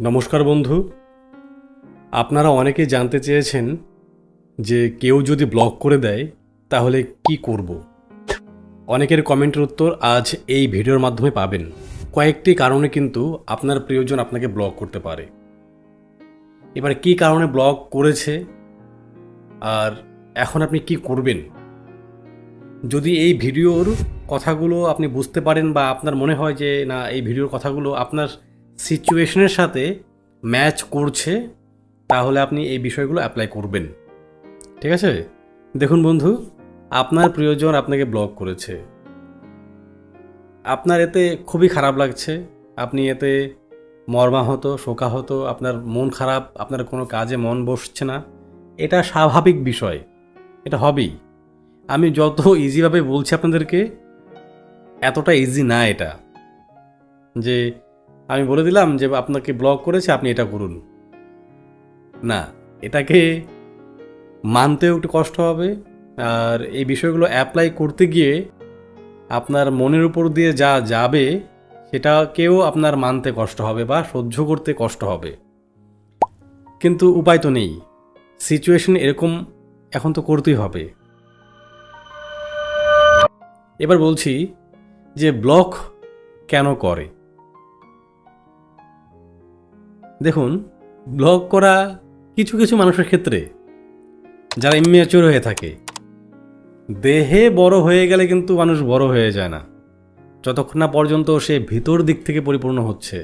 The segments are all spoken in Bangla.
নমস্কার বন্ধু। আপনারা অনেকেই জানতে চেয়েছেন যে কেউ যদি ব্লক করে দেয়, তাহলে কি করব? অনেকের কমেন্টের উত্তর আজ এই ভিডিওর মাধ্যমে পাবেন। কয়েকটি কারণে কিন্তু আপনার প্রিয়জন আপনাকে ব্লক করতে পারে। এবার কি কারণে ব্লক করেছে? আর এখন আপনি কি করবেন? যদি এই ভিডিওর কথাগুলো আপনি বুঝতে পারেন বা আপনার মনে হয় যে, না, এই ভিডিওর কথাগুলো আপনার সিচুয়েশনের সাথে ম্যাচ করছে, তাহলে আপনি এই বিষয়গুলো অ্যাপ্লাই করবেন। ঠিক আছে? দেখুন বন্ধু, আপনার প্রিয়জন আপনাকে ব্লক করেছে। আপনার এতে খুবই খারাপ লাগছে। আপনি এতে মর্মাহত, শোকাহত, আপনার মন খারাপ, আপনার কোনো কাজে মন বসছে না। এটা স্বাভাবিক বিষয়। এটা হবেই। আমি যত ইজিভাবে বলছি আপনাদেরকে, এতটা ইজি না এটা। যে আমি বলে দিলাম যে আপনাকে ব্লক করেছে, আপনি এটা করুন। না, এটাকে মানতেও একটু কষ্ট হবে। আর এই বিষয়গুলো অ্যাপ্লাই করতে গিয়ে আপনার মনের উপর দিয়ে যা যাবে, সেটাকেও আপনার মানতে কষ্ট হবে বা সহ্য করতে কষ্ট হবে। কিন্তু উপায় তো নেই। সিচুয়েশন এরকম এখন তো করতেই হবে। এবার বলছি যে ব্লক কেন করে? দেখুন, ব্লগ করা কিছু কিছু মানুষের ক্ষেত্রে যারা ইমেচুর হয়ে থাকে, দেহে বড় হয়ে গেলে কিন্তু মানুষ বড় হয়ে যায় না। যতক্ষণ না পর্যন্ত সে ভিতর দিক থেকে পরিপূর্ণ হচ্ছে।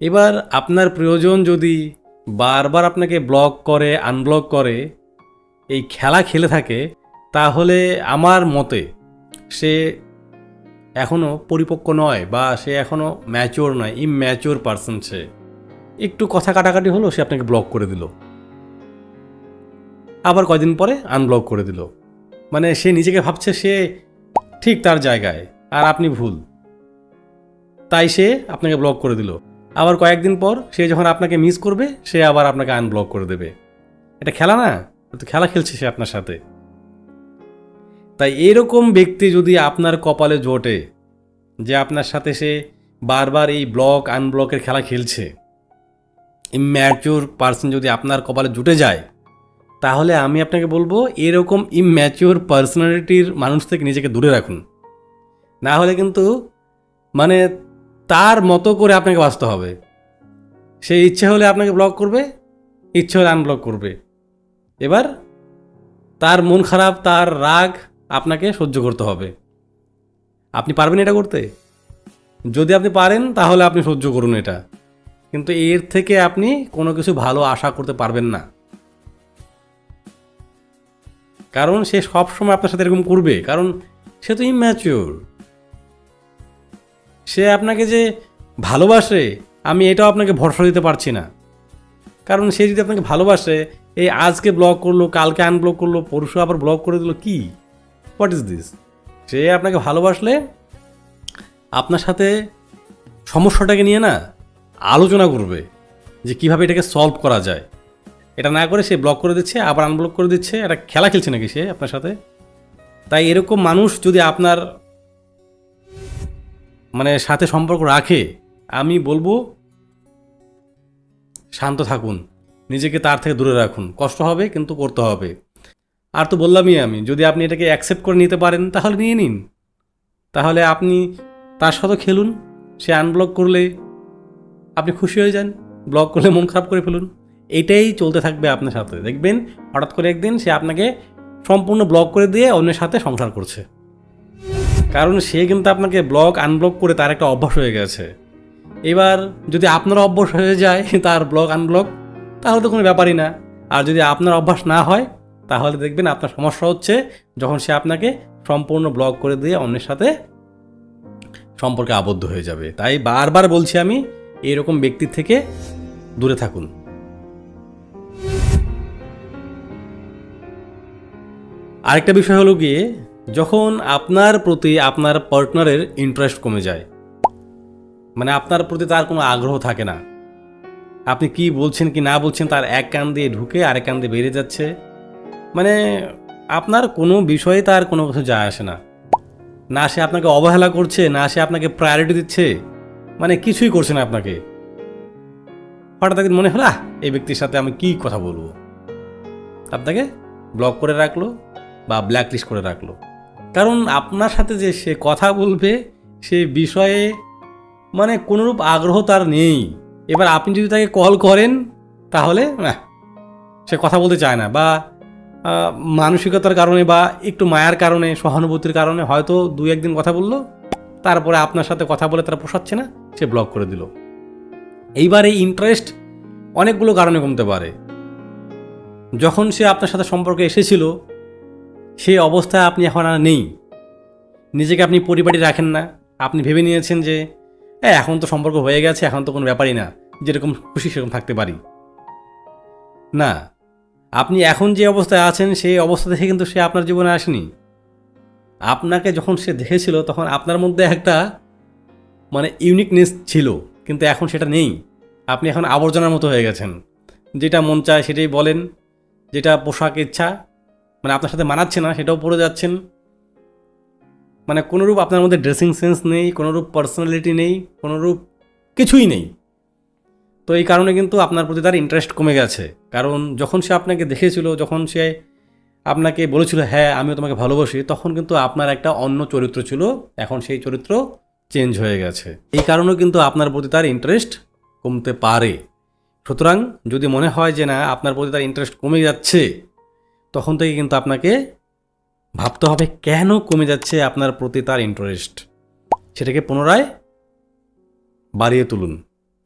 এবার আপনার প্রয়োজন যদি বারবার আপনাকে ব্লক করে আনব্লক করে, এই খেলা খেলে থাকে, তাহলে আমার মতে সে এখনও পরিপক্ক নয় বা সে এখনও ম্যাচিওর নয় ইম্যাচিওর পার্সন সে। একটু কথা কাটাকাটি হলো, সে আপনাকে ব্লক করে দিল। আবার কয়দিন পরে আনব্লক করে দিল। মানে সে নিজেকে ভাবছে সে ঠিক তার জায়গায়, আর আপনি ভুল। তাই সে আপনাকে ব্লক করে দিল। আবার কয়েকদিন পর সে যখন আপনাকে মিস করবে, সে আবার আপনাকে আনব্লক করে দেবে। এটা খেলা না তো খেলা খেলছে সে আপনার সাথে। তাই এরকম ব্যক্তি যদি আপনার কপালে জোটে, যে আপনার সাথে সে বারবার এই ব্লক আনব্লকের খেলা খেলছে ইম্যাচিওর পার্সন যদি আপনার কপালে জুটে যায়, তাহলে আমি আপনাকে বলব এরকম ইম্যাচিওর পার্সোনালিটির মানুষ থেকে নিজেকে দূরে রাখুন। না হলে কিন্তু মানে তার মতো করে আপনাকে বাঁচতে হবে। সে ইচ্ছে হলে আপনাকে ব্লক করবে, ইচ্ছে হলে আনব্লক করবে। এবার তার মন খারাপ, তার রাগ আপনাকে সহ্য করতে হবে। আপনি পারবেন এটা করতে? যদি আপনি পারেন, তাহলে আপনি সহ্য করুন এটা। কিন্তু এর থেকে আপনি কোনো কিছু ভালো আশা করতে পারবেন না। কারণ সে সব সময় আপনার সাথে এরকম করবে। কারণ সে তো ইম্যাচিওর সে আপনাকে যে ভালোবাসে, আমি এটাও আপনাকে ভরসা দিতে পারছি না। কারণ সে যদি আপনাকে ভালোবাসে, এই আজকে ব্লক করল, কালকে আনব্লক করল, পরশু আবার ব্লক করে দিল কি? হোয়াট ইজ দিস সে আপনাকে ভালোবাসলে আপনার সাথে সমস্যাটাকে নিয়ে না আলোচনা করবে যে কীভাবে এটাকে সলভ করা যায়। এটা না করে সে ব্লক করে দিচ্ছে, আবার আনব্লক করে দিচ্ছে এটা খেলা খেলছে নাকি সে আপনার সাথে? তাই এরকম মানুষ যদি আপনার মানে সাথে সম্পর্ক রাখে, আমি বলব শান্ত থাকুন, নিজেকে তার থেকে দূরে রাখুন। কষ্ট হবে, কিন্তু করতে হবে। আর তো বললামই আমি, যদি আপনি এটাকে অ্যাকসেপ্ট করে নিতে পারেন, তাহলে নিয়ে নিন। তাহলে আপনি তার সাথে খেলুন, সে আনব্লক করলে আপনি খুশি হয়ে যান ব্লক করলে মন খারাপ করে ফেলুন। এটাই চলতে থাকবে আপনার সাথে, দেখবেন হঠাৎ করে একদিন সে আপনাকে সম্পূর্ণ ব্লক করে দিয়ে অন্যের সাথে সংসার করছে। কারণ সে কিন্তু আপনাকে ব্লক আনব্লক করে তার একটা অভ্যাস হয়ে গেছে। এবার যদি আপনার অভ্যাস হয়ে যায় তার ব্লক আনব্লক তাহলে তো কোনো ব্যাপারই না। আর যদি আপনার অভ্যাস না হয়, তাহলে দেখবেন আপনার সমস্যা হচ্ছে যখন সে আপনাকে সম্পূর্ণ ব্লক করে দিয়ে অন্যের সাথে সম্পর্কে আবদ্ধ হয়ে যাবে। তাই বারবার বলছি আমি এরকম ব্যক্তির থেকে দূরে থাকুন। আরেকটা বিষয় হলো গিয়ে, যখন আপনার প্রতি আপনার পার্টনারের ইন্টারেস্ট কমে যায় মানে আপনার প্রতি তার কোনো আগ্রহ থাকে না, আপনি কি বলছেন কি না বলছেন তার এক কান দিয়ে ঢুকে আরেক কান দিয়ে বেরিয়ে যাচ্ছে মানে আপনার কোনো বিষয়ে তার কোনো কিছু যায় আসে না। না সে আপনাকে অবহেলা করছে, না সে আপনাকে প্রায়োরিটি দিচ্ছে। মানে কিছুই করছে না আপনাকে। হঠাৎ একদিন মনে হলো এই ব্যক্তির সাথে আমি কি কথা বলব? আপনাকে ব্লক করে রাখল বা ব্ল্যাক লিস্ট করে রাখল। কারণ আপনার সাথে যে সে কথা বলবে, সে বিষয়ে মানে কোনোরূপ আগ্রহ তার নেই। এবার আপনি যদি তাকে কল করেন, তাহলে সে কথা বলতে চায় না বা মানসিকতার কারণে বা একটু মায়ার কারণে, সহানুভূতির কারণে হয়তো দু একদিন কথা বলল, তারপরে আপনার সাথে কথা বলে তারা পোষাচ্ছে না। সে ব্লক করে দিল। এইবার এই ইন্টারেস্ট অনেকগুলো কারণে কমতে পারে। যখন সে আপনার সাথে সম্পর্কে এসেছিল সেই অবস্থায় আপনি এখন আর নেই। নিজেকে আপনি পরিপাটি রাখেন না। আপনি ভেবে নিয়েছেন যে "এ, এখন তো সম্পর্ক হয়ে গেছে এখন তো কোনো ব্যাপারই না। যেরকম খুশি সেরকম থাকতে পারি। না আপনি এখন যে অবস্থায় আছেন সেই অবস্থা থেকে কিন্তু সে আপনার জীবনে আসেনি। আপনাকে যখন সে দেখেছিল তখন আপনার মধ্যে একটা মানে ইউনিকনেস ছিল, কিন্তু এখন সেটা নেই। আপনি এখন আবর্জনার মতো হয়ে গেছেন। যেটা মন চায় সেটাই বলেন, যেটা পোশাক ইচ্ছা মানে আপনার সাথে মানাচ্ছে না সেটাও পরে যাচ্ছেন। মানে কোনোরূপ আপনার মধ্যে ড্রেসিং সেন্স নেই, কোনোরূপ পার্সোনালিটি নেই, কোনোরূপ কিছুই নেই। তো এই কারণে কিন্তু আপনার প্রতি তার ইন্টারেস্ট কমে গেছে। কারণ যখন সে আপনাকে দেখেছিল, যখন সে আপনাকে বলেছিল হ্যাঁ আমিও তোমাকে ভালোবাসি, তখন কিন্তু আপনার একটা অন্য চরিত্র ছিল। এখন সেই চরিত্র চেঞ্জ হয়ে গেছে। এই কারণেও কিন্তু আপনার প্রতি তার ইন্টারেস্ট কমতে পারে। সুতরাং যদি মনে হয় যে না, আপনার প্রতি তার ইন্টারেস্ট কমে যাচ্ছে, তখন থেকে কিন্তু আপনাকে ভাবতে হবে কেন কমে যাচ্ছে আপনার প্রতি তার ইন্টারেস্ট সেটাকে পুনরায় বাড়িয়ে তুলুন।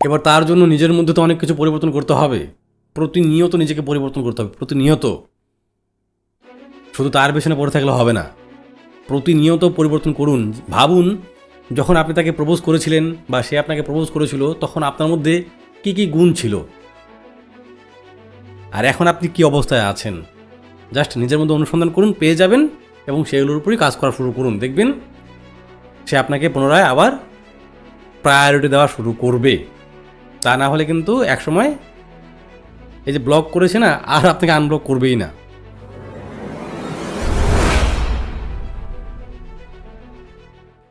এবার তার জন্য নিজের মধ্যে তো অনেক কিছু পরিবর্তন করতে হবে। প্রতিনিয়ত নিজেকে পরিবর্তন করতে হবে, প্রতিনিয়ত। শুধু তার পেছনে পড়ে থাকলে হবে না। প্রতিনিয়ত পরিবর্তন করুন, ভাবুন যখন আপনি তাকে প্রপোজ করেছিলেন বা সে আপনাকে প্রপোজ করেছিল, তখন আপনার মধ্যে কি কি গুণ ছিল? আর এখন আপনি কি অবস্থায় আছেন? জাস্ট নিজের মধ্যে অনুসন্ধান করুন, পেয়ে যাবেন এবং সেগুলোর উপরই কাজ করা শুরু করুন। দেখবেন, সে আপনাকে পুনরায় আবার প্রায়োরিটি দেওয়া শুরু করবে। তা না হলে কিন্তু একসময় এই যে ব্লক করেছে না, আর আপনাকে আনব্লক করবেই না।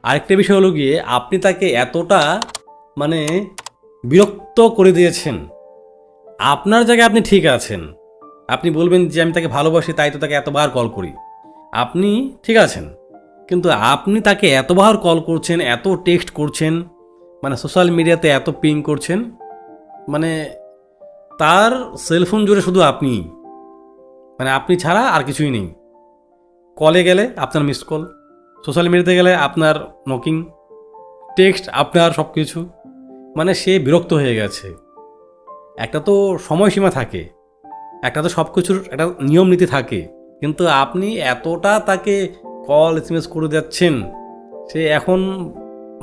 আরেকটা বিষয় হলো গিয়ে আপনি তাকে এতটা মানে বিরক্ত করে দিয়েছেন। আপনার জায়গায় আপনি ঠিক আছেন। আপনি বলবেন যে আমি তাকে ভালোবাসি, তাই তো তাকে এতবার কল করি। আপনি ঠিক আছেন। কিন্তু আপনি তাকে এতবার কল করছেন, এত টেক্সট করছেন মানে সোশ্যাল মিডিয়াতে এত পিং করছেন মানে তার সেলফোন জুড়ে শুধু আপনি। মানে আপনি ছাড়া আর কিছুই নেই। কলে গেলে আপনার মিস কল। সোশ্যাল মিডিয়াতে গেলে আপনার নকিং, টেক্সট, আপনার সব কিছু মানে সে বিরক্ত হয়ে গেছে। একটা তো সময়সীমা থাকে, একটা তো সব কিছুর একটা নিয়ম নীতি থাকে, কিন্তু আপনি এতটা তাকে কল এস এম এস করে যাচ্ছেন, সে এখন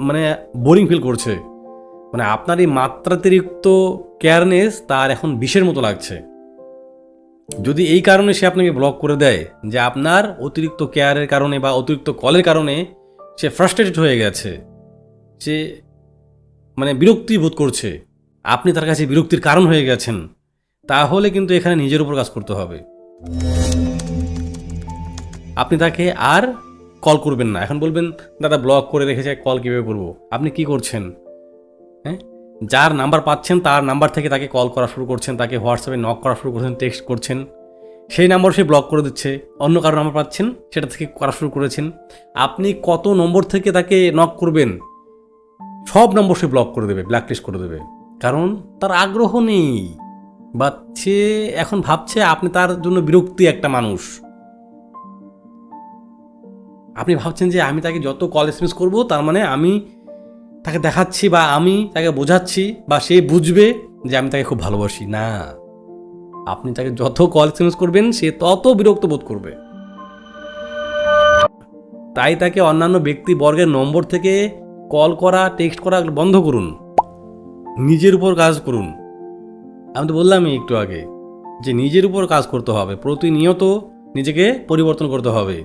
মানে বোরিং ফিল করছে। মানে আপনার এই মাত্রাতিরিক্ত কেয়ারনেস তার এখন বিষের মতো লাগছে। যদি এই কারণে সে আপনাকে ব্লক করে দেয় যে আপনার অতিরিক্ত কেয়ারের কারণে বা অতিরিক্ত কলের কারণে সে ফ্রাস্ট্রেটেড হয়ে গেছে, সে মানে বিরক্তি বোধ করছে, আপনি তার কাছে বিরক্তির কারণ হয়ে গেছেন, তাহলে কিন্তু এখানে নিজের উপর কাজ করতে হবে। আপনি তাকে আর কল করবেন না। এখন বলবেন, দাদা ব্লক করে রেখেছে কল কীভাবে করব? আপনি কি করছেন? হ্যাঁ? যার নাম্বার পাচ্ছেন, তার নাম্বার থেকে তাকে কল করা শুরু করছেন, তাকে হোয়াটসঅ্যাপে নক করা শুরু করছেন টেক্সট করছেন। সেই নাম্বার সে ব্লক করে দিচ্ছে। অন্য কারও নাম্বার পাচ্ছেন, সেটা থেকে করা শুরু করেছেন। আপনি কত নম্বর থেকে তাকে নক করবেন, সব নম্বর সে ব্লক করে দেবে ব্ল্যাকলিস্ট করে দেবে। কারণ তার আগ্রহ নেই। বা সে এখন ভাবছে আপনি তার জন্য বিরক্তি একটা মানুষ। আপনি ভাবছেন যে আমি তাকে যত কল এসএমএস করব, তার মানে আমি তাকে দেখাচ্ছি বা আমি তাকে বোঝাচ্ছি বা সে বুঝবে যে আমি তাকে খুব ভালোবাসি। না, আপনি তাকে যত কল এসএমএস করবেন, সে তত বিরক্ত বোধ করবে। তাই তাকে অন্যান্য ব্যক্তি বর্গের নম্বর থেকে কল করা টেক্সট করা বন্ধ করুন। নিজের উপর কাজ করুন। আমি তো বললামই একটু আগে যে নিজের উপর কাজ করতে হবে। প্রতিনিয়ত নিজেকে পরিবর্তন করতে হবে।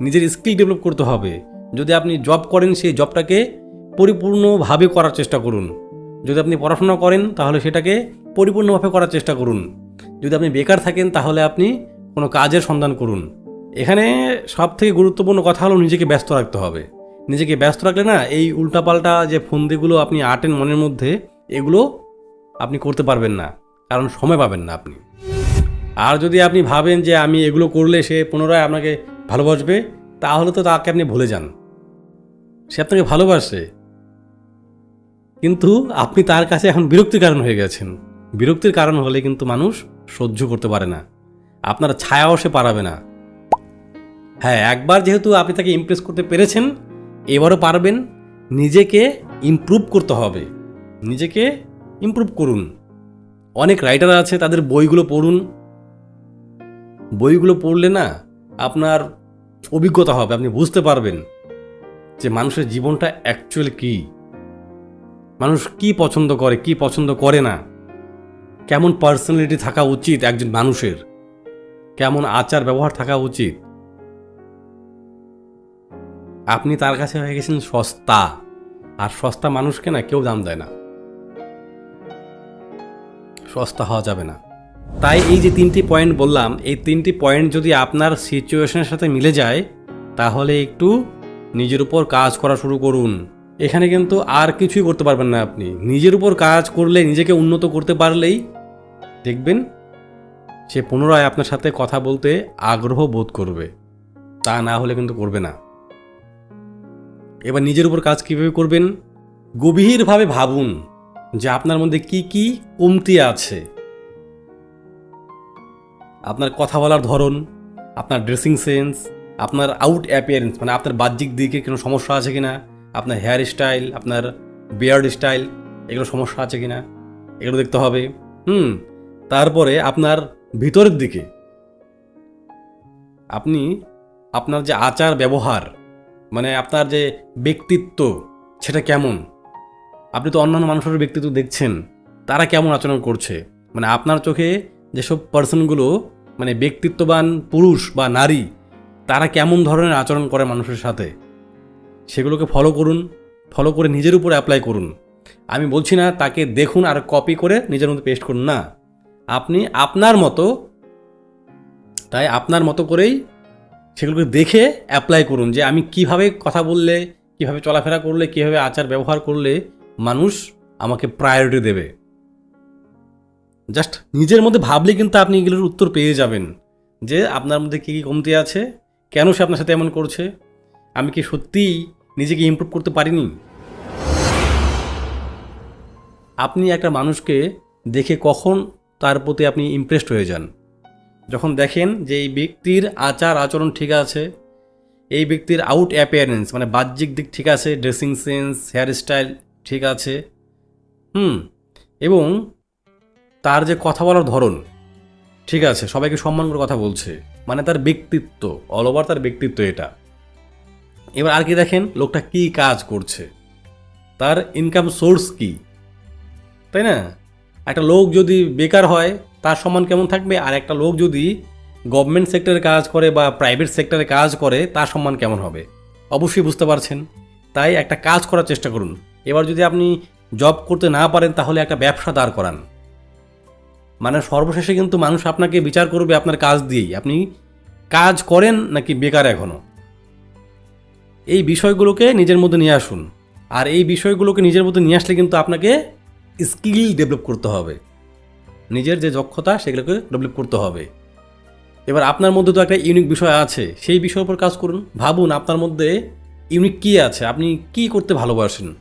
নিজের স্কিল ডেভেলপ করতে হবে। যদি আপনি জব করেন, সেই জবটাকে পরিপূর্ণভাবে করার চেষ্টা করুন। যদি আপনি পড়াশোনা করেন, তাহলে সেটাকে পরিপূর্ণভাবে করার চেষ্টা করুন। যদি আপনি বেকার থাকেন, তাহলে আপনি কোনো কাজের সন্ধান করুন। এখানে সব থেকে গুরুত্বপূর্ণ কথা হলো নিজেকে ব্যস্ত রাখতে হবে। নিজেকে ব্যস্ত রাখলে না, এই উল্টাপাল্টা যে ফন্দিগুলো আপনি আটেন মনের মধ্যে, এগুলো আপনি করতে পারবেন না। কারণ সময় পাবেন না আপনি। আর যদি আপনি ভাবেন যে আমি এগুলো করলে সে পুনরায় আপনাকে ভালোবাসবে, তাহলে তো তাকে আপনি ভুলে যান। সে আপনাকে ভালোবাসে। কিন্তু আপনি তার কাছে এখন বিরক্তির কারণ হয়ে গেছেন। বিরক্তির কারণ হলে কিন্তু মানুষ সহ্য করতে পারে না। আপনার ছায়াও সে পারাবে না। হ্যাঁ একবার যেহেতু আপনি তাকে ইমপ্রেস করতে পেরেছেন, এবারও পারবেন। নিজেকে ইমপ্রুভ করতে হবে। নিজেকে ইমপ্রুভ করুন। অনেক রাইটার আছে, তাদের বইগুলো পড়ুন। বইগুলো পড়লে না আপনার অভিজ্ঞতা হবে, আপনি বুঝতে পারবেন যে মানুষের জীবনটা অ্যাকচুয়ালি কী। মানুষ কি পছন্দ করে, কি পছন্দ করে না? কেমন পার্সোনালিটি থাকা উচিত একজন মানুষের? কেমন আচার ব্যবহার থাকা উচিত? আপনি তার কাছে হয়ে গেছেন সস্তা। আর সস্তা মানুষকে না কেউ দাম দেয় না। সস্তা হওয়া যাবে না। তাই এই যে তিনটি পয়েন্ট বললাম, এই তিনটি পয়েন্ট যদি আপনার সিচুয়েশনের সাথে মিলে যায়, তাহলে একটু নিজের উপর কাজ করা শুরু করুন। এখানে কিন্তু আর কিছুই করতে পারবেন না আপনি। নিজের উপর কাজ করলে নিজেকে উন্নত করতে পারলেই দেখবেন সে পুনরায় আপনার সাথে কথা বলতে আগ্রহ বোধ করবে। তা না হলে কিন্তু করবে না। এবার নিজের উপর কাজ কীভাবে করবেন? গভীরভাবে ভাবুন যে আপনার মধ্যে কি কি কমতি আছে। আপনার কথা বলার ধরন, আপনার ড্রেসিং সেন্স আপনার আউট অ্যাপিয়ারেন্স মানে আপনার বাহ্যিক দিকে কোনো সমস্যা আছে কিনা আপনার হেয়ার স্টাইল আপনার বিয়ার্ড স্টাইল এগুলো সমস্যা আছে কিনা? এগুলো দেখতে হবে। হুম, তারপরে আপনার ভিতরের দিকে। আপনি আপনার যে আচার ব্যবহার মানে আপনার যে ব্যক্তিত্ব, সেটা কেমন? আপনি তো অন্যান্য মানুষের ব্যক্তিত্ব দেখছেন, তারা কেমন আচরণ করছে? মানে আপনার চোখে যেসব পার্সনগুলো মানে ব্যক্তিত্ববান পুরুষ বা নারী, তারা কেমন ধরনের আচরণ করে মানুষের সাথে? সেগুলোকে ফলো করুন ফলো করে নিজের উপর অ্যাপ্লাই করুন। আমি বলছি না তাকে দেখুন আর কপি করে নিজের মধ্যে পেস্ট করুন, না। আপনি আপনার মতো, তাই আপনার মতো করেই সেগুলোকে দেখে অ্যাপ্লাই করুন যে আমি কীভাবে কথা বললে, কীভাবে চলাফেরা করলে, কীভাবে আচার ব্যবহার করলে মানুষ আমাকে প্রায়োরিটি দেবে। জাস্ট নিজের মধ্যে ভাবলে কিন্তু আপনি এগুলোর উত্তর পেয়ে যাবেন যে আপনার মধ্যে কী কী কমতি আছে, কেন সে আপনার সাথে এমন করছে, আমি কি সত্যিই নিজেকে ইমপ্রুভ করতে পারিনি। আপনি একটা মানুষকে দেখে কখন তার প্রতি আপনি ইমপ্রেসড হয়ে যান। যখন দেখেন যে এই ব্যক্তির আচার আচরণ ঠিক আছে, এই ব্যক্তির আউট অ্যাপিয়ারেন্স মানে বাহ্যিক দিক ঠিক আছে ড্রেসিং সেন্স হেয়ার স্টাইল ঠিক আছে, হুম, এবং তার যে কথা বলার ধরন ঠিক আছে, সবাইকে সম্মান করে কথা বলছে মানে তার ব্যক্তিত্ব অল ওভার তার ব্যক্তিত্ব এটা। এবার আর কি দেখেন, লোকটা কি কাজ করছে? তার ইনকাম সোর্স কি? তাই না? একটা লোক যদি বেকার হয়, তার সম্মান কেমন থাকবে? আর একটা লোক যদি গভর্নমেন্ট সেক্টরে কাজ করে বা প্রাইভেট সেক্টরে কাজ করে, তার সম্মান কেমন হবে? অবশ্যই বুঝতে পারছেন। তাই একটা কাজ করার চেষ্টা করুন। এবার যদি আপনি জব করতে না পারেন, তাহলে একটা ব্যবসা দাঁড় করান। মানে সর্বশেষে কিন্তু মানুষ আপনাকে বিচার করবে আপনার কাজ দিয়েই। আপনি কাজ করেন নাকি বেকার এখনও এই বিষয়গুলোকে নিজের মধ্যে নিয়ে আসুন। আর এই বিষয়গুলোকে নিজের মধ্যে নিয়ে আসলে কিন্তু আপনাকে স্কিল ডেভেলপ করতে হবে। নিজের যে দক্ষতা, সেগুলোকে ডেভেলপ করতে হবে। এবার আপনার মধ্যে তো একটা ইউনিক বিষয় আছে। সেই বিষয়ের উপর কাজ করুন। ভাবুন আপনার মধ্যে ইউনিক কী আছে? আপনি কি করতে ভালোবাসেন?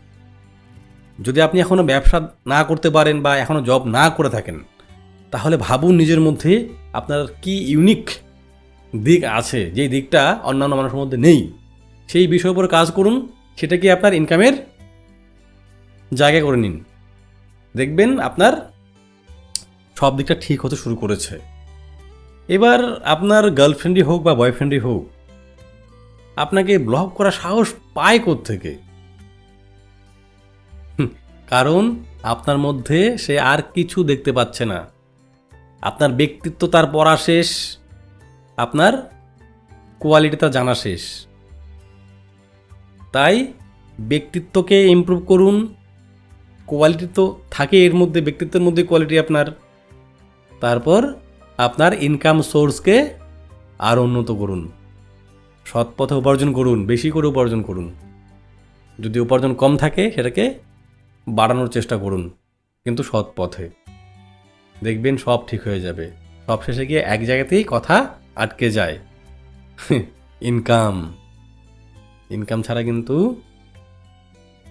যদি আপনি এখনও ব্যবসা না করতে পারেন বা এখনও জব না করে থাকেন, তাহলে ভাবুন নিজের মধ্যে আপনার কি ইউনিক দিক আছে। যেই দিকটা অন্যান্য মানুষের মধ্যে নেই। সেই বিষয়ের উপর কাজ করুন সেটাকে আপনার ইনকামের জায়গা করে নিন। দেখবেন আপনার সব দিকটা ঠিক হতে শুরু করেছে। এবার আপনার গার্লফ্রেন্ডই হোক বা বয়ফ্রেন্ডই হোক, আপনাকে ব্লক করা সাহস পায় থেকে কারণ আপনার মধ্যে সে আর কিছু দেখতে পাচ্ছে না। আপনার ব্যক্তিত্ব তার পড়া শেষ, আপনার কোয়ালিটি তার জানা শেষ। তাই ব্যক্তিত্বকে ইমপ্রুভ করুন। কোয়ালিটি তো থাকে এর মধ্যে, ব্যক্তিত্বের মধ্যে কোয়ালিটি আপনার। তারপর আপনার ইনকাম সোর্সকে আর উন্নত করুন। সৎ পথে উপার্জন করুন, বেশি করে উপার্জন করুন। যদি উপার্জন কম থাকে, সেটাকে বাড়ানোর চেষ্টা করুন, কিন্তু সৎ পথে। দেখবেন সব ঠিক হয়ে যাবে। সব শেষে গিয়ে এক জায়গাতেই কথা আটকে যায়। ইনকাম ইনকাম ছাড়া কিন্তু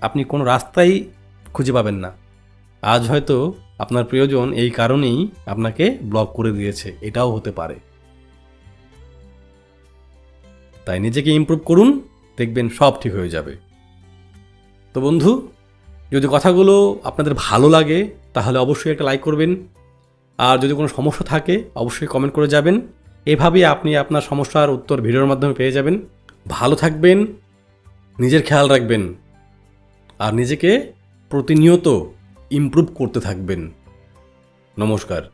আপনি কোনো রাস্তাই খুঁজে পাবেন না। আজ হয়তো আপনার প্রিয়জন এই কারণেই আপনাকে ব্লক করে দিয়েছে, এটাও হতে পারে। তাই নিজেকে ইমপ্রুভ করুন, দেখবেন সব ঠিক হয়ে যাবে। তো বন্ধু, যদি কথাগুলো আপনাদের ভালো লাগে, তাহলে অবশ্যই একটা লাইক করবেন। আর যদি কোনো সমস্যা থাকে, অবশ্যই কমেন্ট করে যাবেন। এভাবেই আপনি আপনার সমস্যার উত্তর ভিডিওর মাধ্যমে পেয়ে যাবেন। ভালো থাকবেন নিজের খেয়াল রাখবেন আর নিজেকে প্রতিনিয়ত ইমপ্রুভ করতে থাকবেন। নমস্কার।